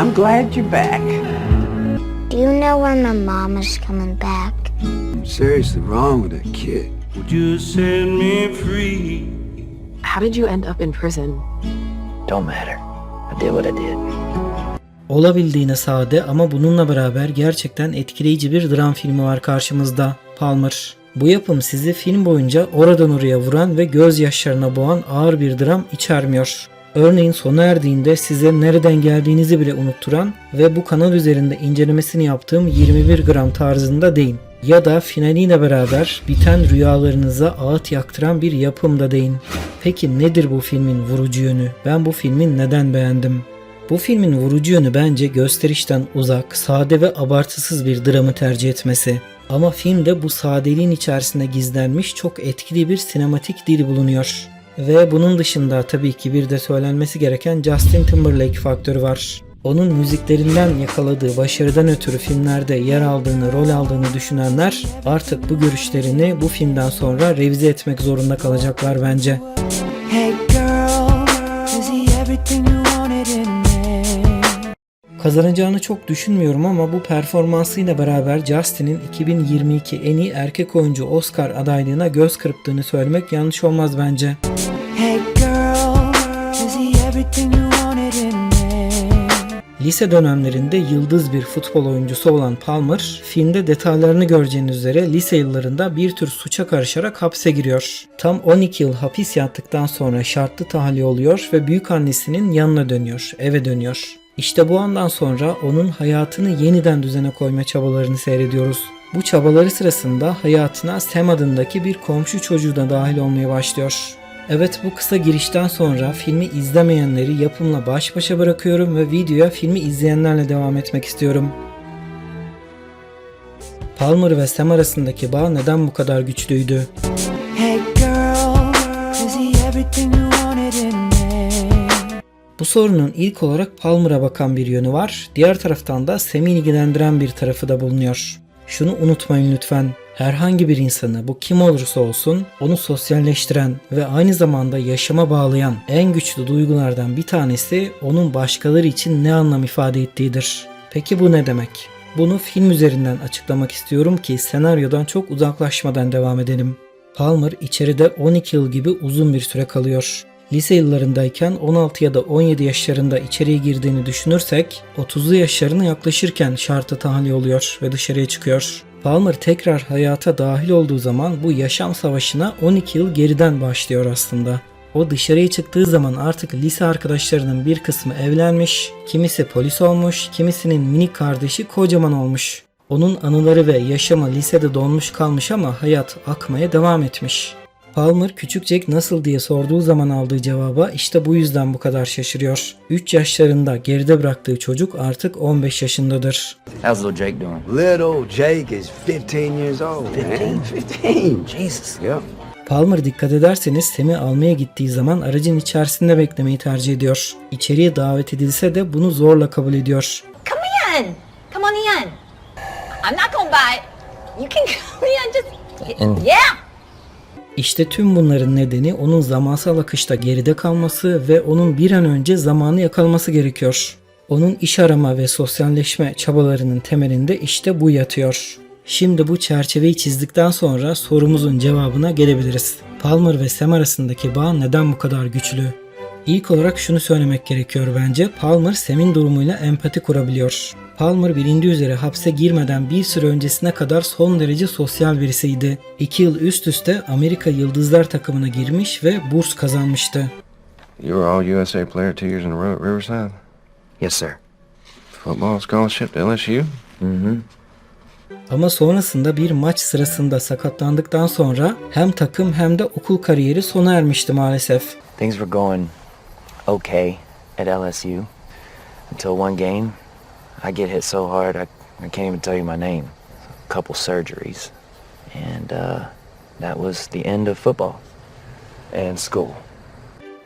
I'm glad you're back. Do you know when my mom is coming back? seriously wrong with that kid. Would you set me free? How did you end up in prison? Don't matter. I did what I did. Olabildiğine sade ama bununla beraber gerçekten etkileyici bir dram filmi var karşımızda. Palmer. Bu yapım sizi film boyunca oradan oraya vuran ve gözyaşlarına boğan ağır bir dram içermiyor. Örneğin sona erdiğinde size nereden geldiğinizi bile unutturan ve bu kanal üzerinde incelemesini yaptığım 21 gram tarzında değil. Ya da finaliyle beraber biten rüyalarınıza ağıt yaktıran bir yapım da değil. Peki nedir bu filmin vurucu yönü? Ben bu filmi neden beğendim? Bu filmin vurucu yönü bence gösterişten uzak, sade ve abartısız bir dramı tercih etmesi. Ama filmde bu sadeliğin içerisinde gizlenmiş çok etkili bir sinematik dil bulunuyor. Ve bunun dışında tabii ki bir de söylenmesi gereken Justin Timberlake faktörü var. Onun müziklerinden yakaladığı başarıdan ötürü filmlerde yer aldığını, rol aldığını düşünenler artık bu görüşlerini bu filmden sonra revize etmek zorunda kalacaklar bence. Kazanacağını çok düşünmüyorum ama bu performansıyla beraber Justin'in 2022 en iyi erkek oyuncu Oscar adaylığına göz kırptığını söylemek yanlış olmaz bence. Hey girl? Lise dönemlerinde yıldız bir futbol oyuncusu olan Palmer, filmde detaylarını göreceğiniz üzere lise yıllarında bir tür suça karışarak hapse giriyor. Tam 12 yıl hapis yattıktan sonra şartlı tahliye oluyor ve büyük annesinin yanına dönüyor, eve dönüyor. İşte bu andan sonra onun hayatını yeniden düzene koyma çabalarını seyrediyoruz. Bu çabaları sırasında hayatına Sam adındaki bir komşu çocuğu da dahil olmaya başlıyor. Evet bu kısa girişten sonra filmi izlemeyenleri yapımla baş başa bırakıyorum ve videoya filmi izleyenlerle devam etmek istiyorum. Palmer ve Sam arasındaki bağ neden bu kadar güçlüydü? Hey girl, Bu sorunun ilk olarak Palmer'a bakan bir yönü var. Diğer taraftan da Sam'i ilgilendiren bir tarafı da bulunuyor. Şunu unutmayın lütfen. Herhangi bir insanı bu kim olursa olsun onu sosyalleştiren ve aynı zamanda yaşama bağlayan en güçlü duygulardan bir tanesi onun başkaları için ne anlam ifade ettiğidir. Peki bu ne demek? Bunu film üzerinden açıklamak istiyorum ki senaryodan çok uzaklaşmadan devam edelim. Palmer içeride 12 yıl gibi uzun bir süre kalıyor. Lise yıllarındayken 16 ya da 17 yaşlarında içeriye girdiğini düşünürsek 30'lu yaşlarına yaklaşırken şartı tahliye oluyor ve dışarıya çıkıyor. Palmer tekrar hayata dahil olduğu zaman bu yaşam savaşına 12 yıl geriden başlıyor aslında. O dışarıya çıktığı zaman artık lise arkadaşlarının bir kısmı evlenmiş, kimisi polis olmuş, kimisinin minik kardeşi kocaman olmuş. Onun anıları ve yaşamı lisede donmuş kalmış ama hayat akmaya devam etmiş. Palmer küçük Jack nasıl diye sorduğu zaman aldığı cevaba işte bu yüzden bu kadar şaşırıyor. 3 yaşlarında geride bıraktığı çocuk artık 15 yaşındadır. How's little Jake doing? Little Jake is 15 years old, man. 15. Jesus. Yep. Palmer dikkat ederseniz Sam'i almaya gittiği zaman aracın içerisinde beklemeyi tercih ediyor. İçeriye davet edilse de bunu zorla kabul ediyor. in. Come on in. I'm not gonna bite. You can come in. Just In. yeah. İşte tüm bunların nedeni onun zamansal akışta geride kalması ve onun bir an önce zamanı yakalaması gerekiyor. Onun iş arama ve sosyalleşme çabalarının temelinde işte bu yatıyor. Şimdi bu çerçeveyi çizdikten sonra sorumuzun cevabına gelebiliriz. Palmer ve Sam arasındaki bağ neden bu kadar güçlü? İlk olarak şunu söylemek gerekiyor bence. Palmer Sam'in durumuyla empati kurabiliyor. Palmer bilindiği üzere hapse girmeden bir süre öncesine kadar son derece sosyal birisiydi. İki yıl üst üste Amerika Yıldızlar takımına girmiş ve burs kazanmıştı. You were all USA player two years in a row at Riverside. Yes, sir. Football scholarship to LSU. Ama sonrasında bir maç sırasında sakatlandıktan sonra hem takım hem de okul kariyeri sona ermişti maalesef. Things were going okay at LSU until one game I get hit so hard I, I can't even tell you my name. A couple surgeries. And uh, that was the end of football and school.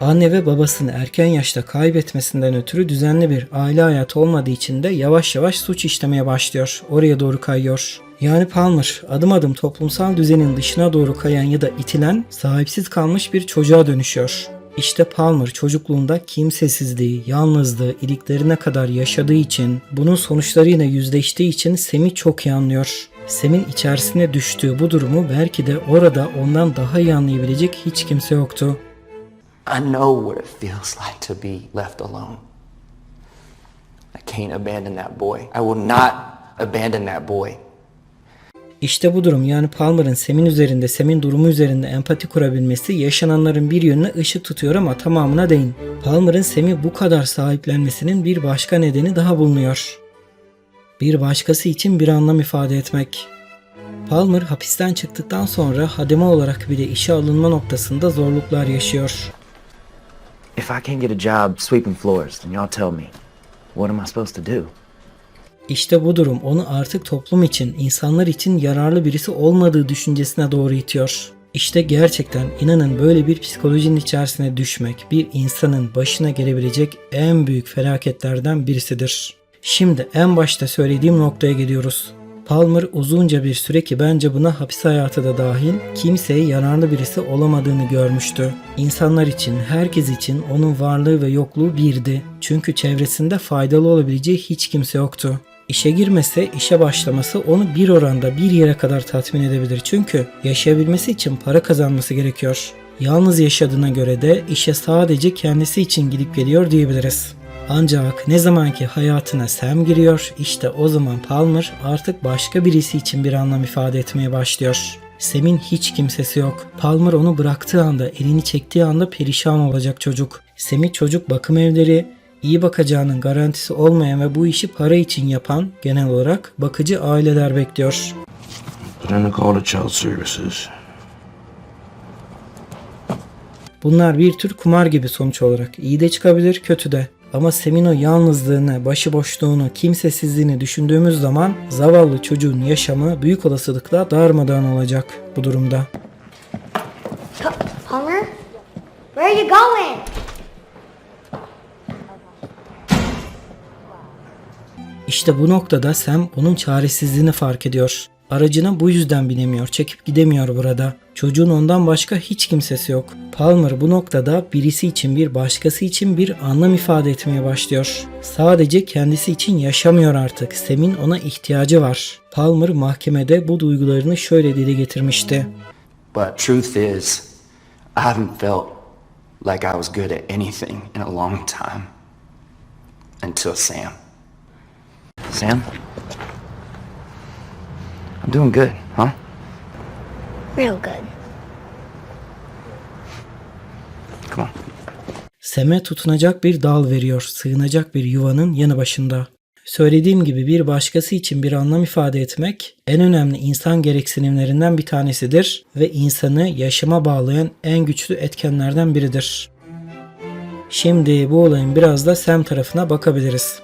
Anne ve babasını erken yaşta kaybetmesinden ötürü düzenli bir aile hayatı olmadığı için de yavaş yavaş suç işlemeye başlıyor. Oraya doğru kayıyor. Yani Palmer adım adım toplumsal düzenin dışına doğru kayan ya da itilen sahipsiz kalmış bir çocuğa dönüşüyor. İşte Palmer çocukluğunda kimsesizliği, yalnızlığı iliklerine kadar yaşadığı için, bunun sonuçlarıyla yüzleştiği için Sam'i çok iyi anlıyor. Sam'in içerisine düştüğü bu durumu belki de orada ondan daha iyi anlayabilecek hiç kimse yoktu. I know what it feels like to be left alone. I can't abandon that boy. I will not abandon that boy. İşte bu durum yani Palmer'ın Sam'in üzerinde, Sam'in durumu üzerinde empati kurabilmesi yaşananların bir yönüne ışık tutuyor ama tamamına değil. Palmer'ın Sam'i bu kadar sahiplenmesinin bir başka nedeni daha bulunuyor. Bir başkası için bir anlam ifade etmek. Palmer hapisten çıktıktan sonra hademe olarak bile işe alınma noktasında zorluklar yaşıyor. If I can't get a job sweeping floors, then y'all tell me. What am I supposed to do? İşte bu durum onu artık toplum için, insanlar için yararlı birisi olmadığı düşüncesine doğru itiyor. İşte gerçekten inanın böyle bir psikolojinin içerisine düşmek bir insanın başına gelebilecek en büyük felaketlerden birisidir. Şimdi en başta söylediğim noktaya geliyoruz. Palmer uzunca bir süre ki bence buna hapis hayatı da dahil kimseye yararlı birisi olamadığını görmüştü. İnsanlar için, herkes için onun varlığı ve yokluğu birdi. Çünkü çevresinde faydalı olabileceği hiç kimse yoktu. İşe girmese, işe başlaması onu bir oranda bir yere kadar tatmin edebilir. Çünkü yaşayabilmesi için para kazanması gerekiyor. Yalnız yaşadığına göre de işe sadece kendisi için gidip geliyor diyebiliriz. Ancak ne zamanki hayatına Sam giriyor, işte o zaman Palmer artık başka birisi için bir anlam ifade etmeye başlıyor. Sam'in hiç kimsesi yok. Palmer onu bıraktığı anda, elini çektiği anda perişan olacak çocuk. Sam'i çocuk bakım evleri, iyi bakacağının garantisi olmayan ve bu işi para için yapan genel olarak bakıcı aileler bekliyor. Bunlar bir tür kumar gibi sonuç olarak. İyi de çıkabilir, kötü de. Ama Semino yalnızlığını, başıboşluğunu, kimsesizliğini düşündüğümüz zaman zavallı çocuğun yaşamı büyük olasılıkla darmadağın olacak bu durumda. Palmer? Where are you going? İşte bu noktada Sam onun çaresizliğini fark ediyor. Aracına bu yüzden binemiyor, çekip gidemiyor burada. Çocuğun ondan başka hiç kimsesi yok. Palmer bu noktada birisi için bir başkası için bir anlam ifade etmeye başlıyor. Sadece kendisi için yaşamıyor artık. Sam'in ona ihtiyacı var. Palmer mahkemede bu duygularını şöyle dile getirmişti. But truth is, I haven't felt like I was good at anything in a long time. Until Sam. Sam? I'm doing good, huh? Real good. Come on. Sem'e tutunacak bir dal veriyor, sığınacak bir yuvanın yanı başında. Söylediğim gibi bir başkası için bir anlam ifade etmek en önemli insan gereksinimlerinden bir tanesidir ve insanı yaşama bağlayan en güçlü etkenlerden biridir. Şimdi bu olayın biraz da Sam tarafına bakabiliriz.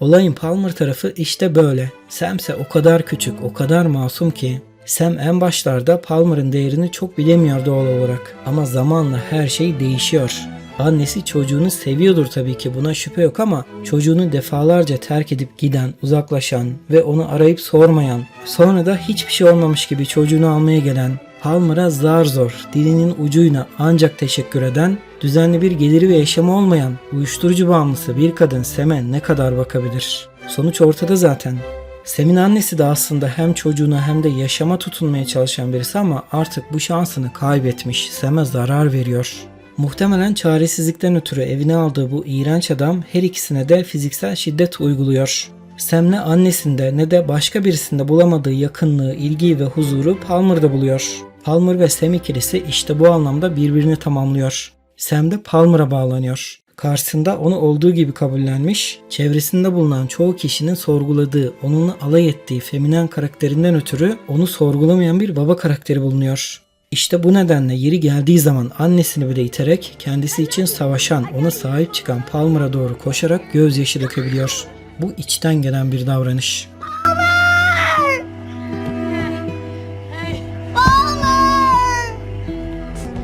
Olayın Palmer tarafı işte böyle. Sam ise o kadar küçük, o kadar masum ki Sam en başlarda Palmer'ın değerini çok bilemiyor doğal olarak. Ama zamanla her şey değişiyor. Annesi çocuğunu seviyordur tabii ki buna şüphe yok ama çocuğunu defalarca terk edip giden, uzaklaşan ve onu arayıp sormayan, sonra da hiçbir şey olmamış gibi çocuğunu almaya gelen, Palmer'a zar zor, dilinin ucuyla ancak teşekkür eden, düzenli bir geliri ve yaşamı olmayan, uyuşturucu bağımlısı bir kadın Sem'e ne kadar bakabilir? Sonuç ortada zaten. Sem'in annesi de aslında hem çocuğuna hem de yaşama tutunmaya çalışan birisi ama artık bu şansını kaybetmiş. Sem'e zarar veriyor. Muhtemelen çaresizlikten ötürü evine aldığı bu iğrenç adam her ikisine de fiziksel şiddet uyguluyor. Sam ne annesinde ne de başka birisinde bulamadığı yakınlığı, ilgiyi ve huzuru Palmer'da buluyor. Palmer ve Sam ikilisi işte bu anlamda birbirini tamamlıyor. Sam de Palmer'a bağlanıyor. Karşısında onu olduğu gibi kabullenmiş, çevresinde bulunan çoğu kişinin sorguladığı, onunla alay ettiği feminen karakterinden ötürü onu sorgulamayan bir baba karakteri bulunuyor. İşte bu nedenle yeri geldiği zaman annesini bile iterek kendisi için savaşan, ona sahip çıkan Palmer'a doğru koşarak gözyaşı dökebiliyor. Bu içten gelen bir davranış.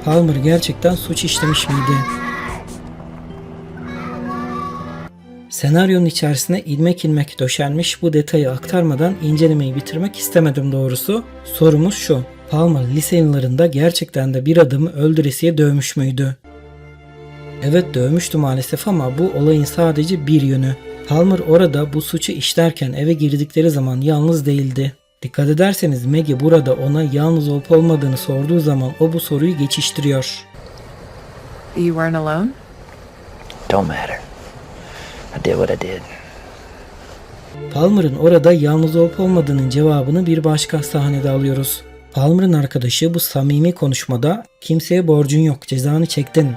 Palmer gerçekten suç işlemiş miydi? Senaryonun içerisine ilmek ilmek döşenmiş bu detayı aktarmadan incelemeyi bitirmek istemedim doğrusu. Sorumuz şu. Palmer lise yıllarında gerçekten de bir adamı öldüresiye dövmüş müydü? Evet dövmüştü maalesef ama bu olayın sadece bir yönü. Palmer orada bu suçu işlerken eve girdikleri zaman yalnız değildi. Dikkat ederseniz Maggie burada ona yalnız olup olmadığını sorduğu zaman o bu soruyu geçiştiriyor. You weren't alone? Don't matter. I did what I did. Palmer'ın orada yalnız olup olmadığının cevabını bir başka sahnede alıyoruz. Palmer'ın arkadaşı bu samimi konuşmada kimseye borcun yok cezanı çektin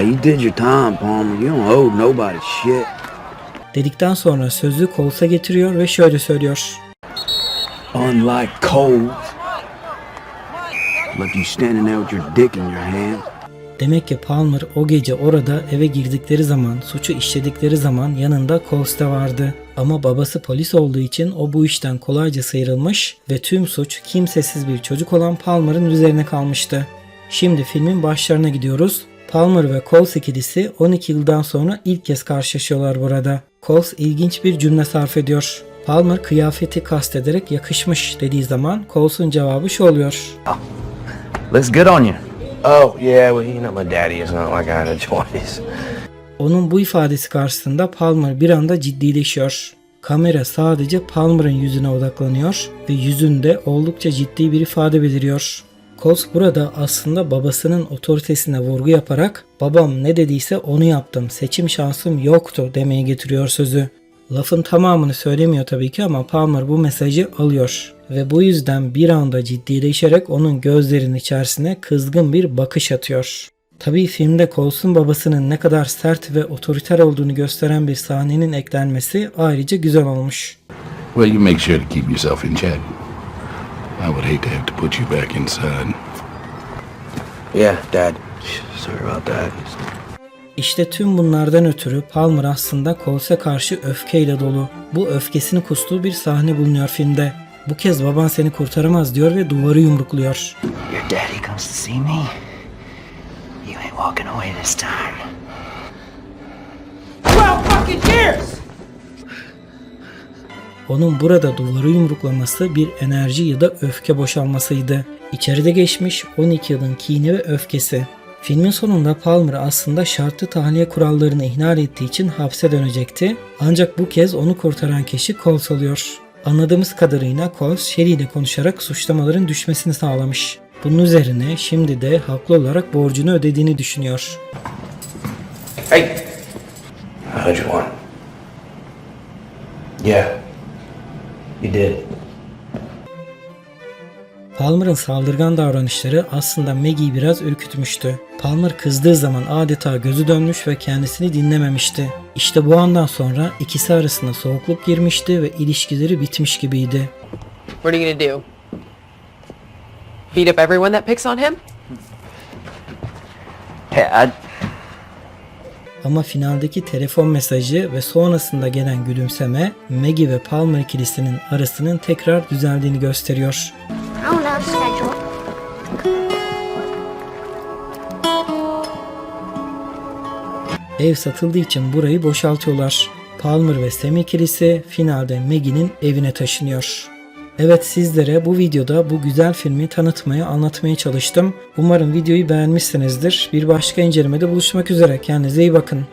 you did your time, Palmer. You don't owe nobody shit. dedikten sonra sözü Coles'a getiriyor ve şöyle söylüyor. Unlike Cole. Left you standing there with your dick in your hand. Demek ki Palmer o gece orada eve girdikleri zaman, suçu işledikleri zaman yanında Coles vardı. Ama babası polis olduğu için o bu işten kolayca sıyrılmış ve tüm suç kimsesiz bir çocuk olan Palmer'ın üzerine kalmıştı. Şimdi filmin başlarına gidiyoruz. Palmer ve Coles ikilisi 12 yıldan sonra ilk kez karşılaşıyorlar burada. Coles ilginç bir cümle sarf ediyor. Palmer kıyafeti kastederek yakışmış dediği zaman Coles'un cevabı şu oluyor. Looks good on you. Oh, yeah, well, you know my daddy. It's not like I had a choice. Onun bu ifadesi karşısında Palmer bir anda ciddileşiyor. Kamera sadece Palmer'ın yüzüne odaklanıyor ve yüzünde oldukça ciddi bir ifade beliriyor. Coles burada aslında babasının otoritesine vurgu yaparak babam ne dediyse onu yaptım seçim şansım yoktu demeye getiriyor sözü. Lafın tamamını söylemiyor tabii ki ama Palmer bu mesajı alıyor ve bu yüzden bir anda ciddileşerek onun gözlerinin içerisine kızgın bir bakış atıyor. Tabii filmde Coles'un babasının ne kadar sert ve otoriter olduğunu gösteren bir sahnenin eklenmesi ayrıca güzel olmuş. Well, you make sure to keep yourself in check. I would hate to have to put you back inside. Yeah, Dad. Sorry about that. İşte tüm bunlardan ötürü Palmer aslında Coles'e karşı öfkeyle dolu. Bu öfkesini kustuğu bir sahne bulunuyor filmde. Bu kez baban seni kurtaramaz diyor ve duvarı yumrukluyor. Your daddy comes to see me. You ain't walking away this time. Onun burada duvarı yumruklaması bir enerji ya da öfke boşalmasıydı. İçeride geçmiş 12 yılın kini ve öfkesi. Filmin sonunda Palmer aslında şartlı tahliye kurallarını ihlal ettiği için hapse dönecekti. Ancak bu kez onu kurtaran kişi Coles oluyor. Anladığımız kadarıyla Coles Sherry ile konuşarak suçlamaların düşmesini sağlamış. Bunun üzerine şimdi de haklı olarak borcunu ödediğini düşünüyor. Hey! I heard you won. Yeah. You did. Palmer'ın saldırgan davranışları aslında Maggie'yi biraz ürkütmüştü. Palmer kızdığı zaman adeta gözü dönmüş ve kendisini dinlememişti. İşte bu andan sonra ikisi arasında soğukluk girmişti ve ilişkileri bitmiş gibiydi. What are you gonna do? Beat up everyone that picks on him? Hey, I, Ama finaldeki telefon mesajı ve sonrasında gelen gülümseme Maggie ve Palmer ikilisinin arasının tekrar düzeldiğini gösteriyor. Don't know schedule. Ev satıldığı için burayı boşaltıyorlar. Palmer ve Sam ikilisi finalde Maggie'nin evine taşınıyor. Evet sizlere bu videoda bu güzel filmi tanıtmaya, anlatmaya çalıştım. Umarım videoyu beğenmişsinizdir. Bir başka incelemede buluşmak üzere. Kendinize iyi bakın.